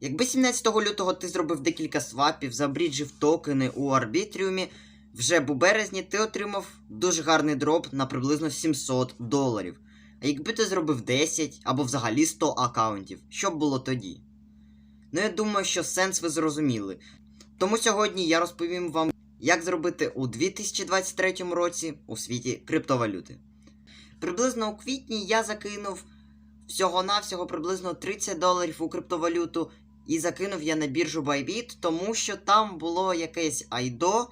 Якби 17 лютого ти зробив декілька свапів, забріджив токени у арбітріумі, вже б у березні ти отримав дуже гарний дроп на приблизно 700 доларів. А якби ти зробив 10 або взагалі 100 аккаунтів, що б було тоді? Ну я думаю, що сенс ви зрозуміли. Тому сьогодні я розповім вам, як зробити у 2023 році у світі криптовалюти. Приблизно у квітні я закинув всього-навсього приблизно 30 доларів у криптовалюту, і закинув я на біржу Bybit, тому що там було якесь айдо,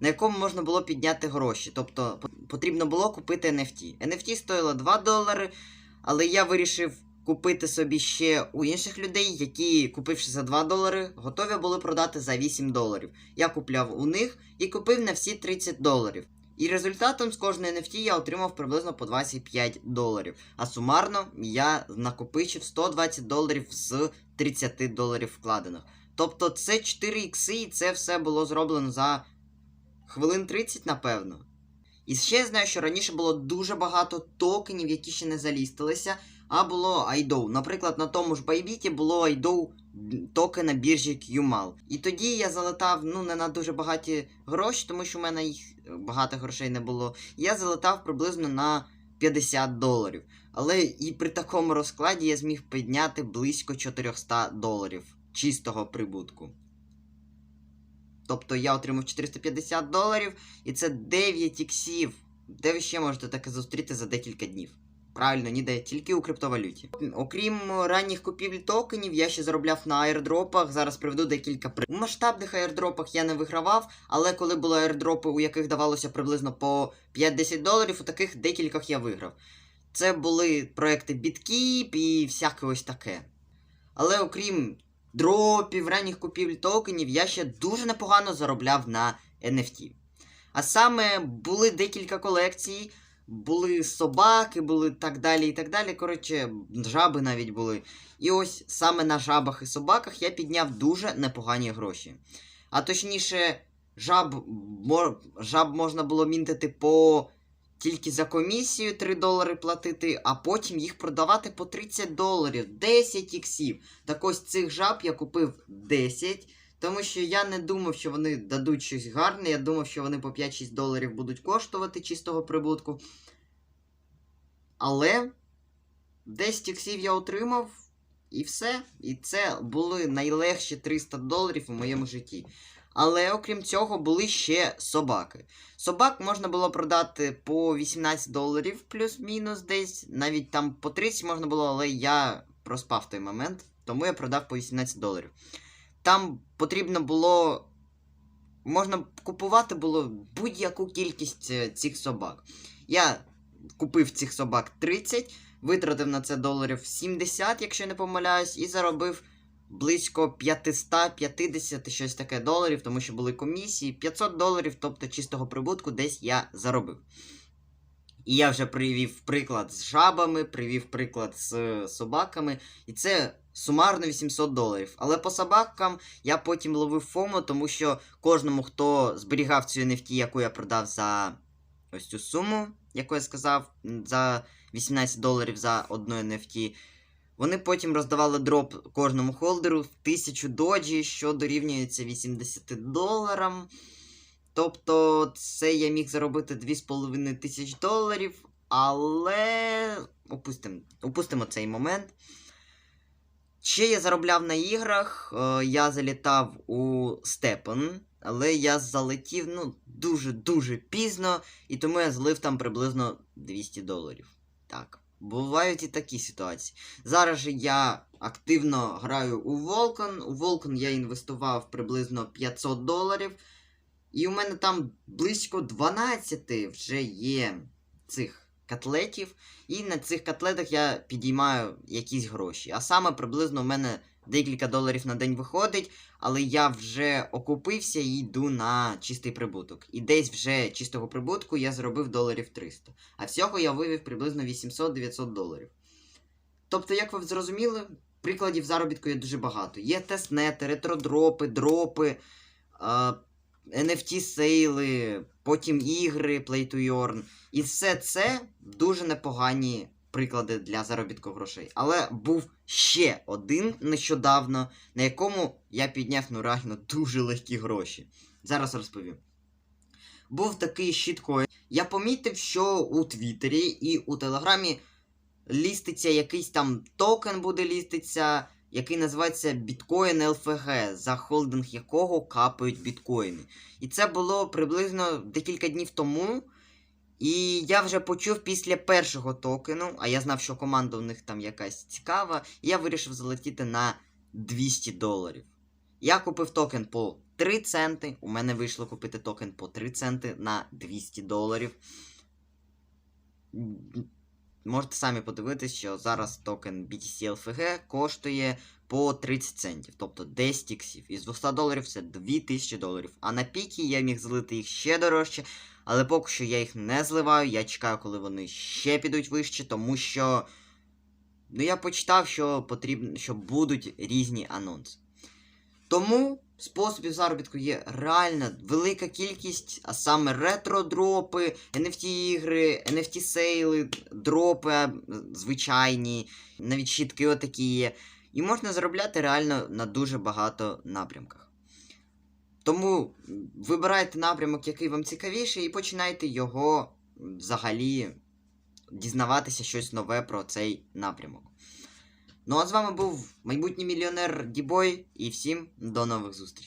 на якому можна було підняти гроші. Тобто потрібно було купити NFT. NFT стоїло 2 долари, але я вирішив купити собі ще у інших людей, які, купивши за 2 долари, готові були продати за 8 доларів. Я купляв у них і купив на всі 30 доларів. І результатом з кожної NFT я отримав приблизно по 25 доларів. А сумарно я накопичив 120 доларів з 30 доларів вкладених. Тобто це 4 ікси, і це все було зроблено за хвилин 30, напевно. І ще я знаю, що раніше було дуже багато токенів, які ще не залістилися, а було айдоу. Наприклад, на тому ж Байбіті було айдоу токена біржі QMAL. І тоді я залетав ну не на дуже багаті гроші, тому що в мене їх е, багато грошей не було. Я залетав приблизно на 50 доларів. Але і при такому розкладі я зміг підняти близько 400 доларів чистого прибутку. Тобто я отримав 450 доларів, і це 9 іксів. Де ви ще можете таке зустріти за декілька днів? Правильно, ніде, тільки у криптовалюті. Окрім ранніх купівлі токенів, я ще заробляв на аірдропах. Зараз приведу декілька при. У масштабних аірдропах я не вигравав, але коли були аірдропи, у яких давалося приблизно по 5-10 доларів, у таких декількох я виграв. Це були проекти BitKeep і всяке ось таке. Але окрім дропів, ранніх купівль токенів, я ще дуже непогано заробляв на NFT. А саме були декілька колекцій, були собаки, були так далі і так далі. Коротше, жаби навіть були. І ось саме на жабах і собаках я підняв дуже непогані гроші. А точніше, жаб, жаб можна було мінтити по тільки за комісію 3 долари платити, а потім їх продавати по 30 доларів, 10 іксів. Так ось цих жаб я купив 10, тому що я не думав, що вони дадуть щось гарне. Я думав, що вони по 5-6 доларів будуть коштувати чистого прибутку. Але 10 іксів я отримав, і все. І це були найлегші 300 доларів у моєму житті. Але окрім цього, були ще собаки. Собак можна було продати по 18 доларів, плюс-мінус десь. Навіть там по 30 можна було, але я проспав той момент, тому я продав по 18 доларів. Там потрібно було. Можна купувати було будь-яку кількість е, цих собак. Я купив цих собак 30, витратив на це доларів 70, якщо не помиляюсь, і заробив близько 550 щось таке доларів, тому що були комісії. 500 доларів, тобто чистого прибутку, десь я заробив. І я вже привів приклад з жабами, привів приклад з е, собаками, і це сумарно 800 доларів. Але по собакам я потім ловив фому, тому що кожному, хто зберігав цю NFT, яку я продав за ось цю суму, яку я сказав, за 18 доларів за одну NFT, вони потім роздавали дроп кожному холдеру в 1000 доджі, що дорівнюється 80 доларам. Тобто, це я міг заробити 2,5 тисяч доларів, але опустимо, опустимо цей момент. Ще я заробляв на іграх, е, я залітав у Степен, але я залетів ну, дуже-дуже пізно, і тому я злив там приблизно 200 доларів. Так, бувають і такі ситуації. Зараз же я активно граю у Волкон. У Волкон я інвестував приблизно 500 доларів. І у мене там близько 12 вже є цих котлетів. І на цих котлетах я підіймаю якісь гроші. А саме приблизно у мене декілька доларів на день виходить, але я вже окупився і йду на чистий прибуток. І десь вже чистого прибутку я зробив доларів 300. А всього я вивів приблизно 800-900 доларів. Тобто, як ви зрозуміли, прикладів заробітку є дуже багато. Є тестнети, ретродропи, дропи. А, NFT сейли, потім ігри Play to Earn. І все це дуже непогані приклади для заробітку грошей. Але був ще один нещодавно, на якому я підняв ну реально дуже легкі гроші. Зараз розповім. Був такий щіткоін. Я помітив, що у Твіттері і у Телеграмі ліститься якийсь там токен буде ліститься, який називається Bitcoin LFG, за холдинг якого капають біткоїни. І це було приблизно декілька днів тому. І я вже почув після першого токену, а я знав, що команда у них там якась цікава, і я вирішив залетіти на 200 доларів. Я купив токен по 3 центи. У мене вийшло купити токен по 3 центи на 200 доларів. Можете самі подивитись, що зараз токен BTC LFG коштує по 30 центів, тобто 10 іксів. Із 200 доларів це 2000 доларів. А на піки я міг злити їх ще дорожче, але поки що я їх не зливаю. Я чекаю, коли вони ще підуть вище, тому що. Ну, я почитав, що потрібно, що будуть різні анонси. Тому способів заробітку є реально велика кількість, а саме ретро-дропи, NFT-ігри, NFT-сейли, дропи звичайні, навіть щітки отакі є. І можна заробляти реально на дуже багато напрямках. Тому вибирайте напрямок, який вам цікавіший, і починайте його взагалі дізнаватися щось нове про цей напрямок. Ну а з вами був майбутній мільйонер Дібой, і всім до нових зустрічей.